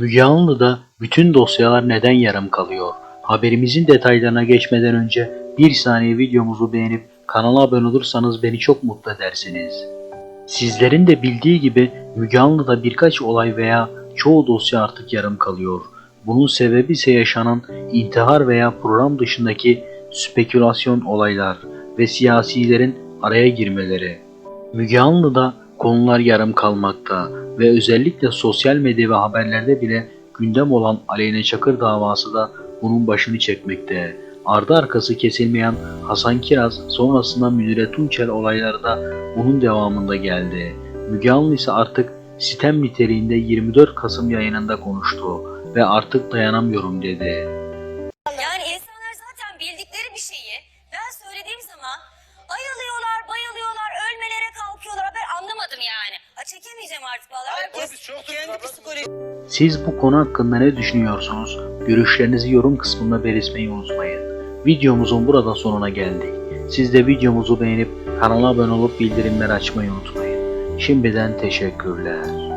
Müge Anlı'da bütün dosyalar neden yarım kalıyor? Haberimizin detaylarına geçmeden önce bir saniye videomuzu beğenip kanala abone olursanız beni çok mutlu edersiniz. Sizlerin de bildiği gibi Müge Anlı'da birkaç olay veya çoğu dosya artık yarım kalıyor. Bunun sebebi ise yaşanan intihar veya program dışındaki spekülasyon olaylar ve siyasilerin araya girmeleri. Müge Anlı'da konular yarım kalmakta ve özellikle sosyal medya ve haberlerde bile gündem olan Aleyna Çakır davası da bunun başını çekmekte. Ardı arkası kesilmeyen Hasan Kiraz sonrasında Münire Tunçer olayları da bunun devamında geldi. Müge Anlı ise artık sitem niteliğinde 24 Kasım yayınında konuştu ve artık dayanamıyorum dedi. Yani insanlar zaten bildikleri bir şeyi ben söylediğim zaman ayılıyorlar, bayılıyorlar, çekemeyeceğim artık vallahi. Herkes kendi psikolojisi Siz bu konu hakkında ne düşünüyorsunuz? Görüşlerinizi yorum kısmında belirtmeyi unutmayın. Videomuzun burada sonuna geldik. Siz de videomuzu beğenip kanala abone olup bildirimleri açmayı unutmayın. Şimdiden teşekkürler.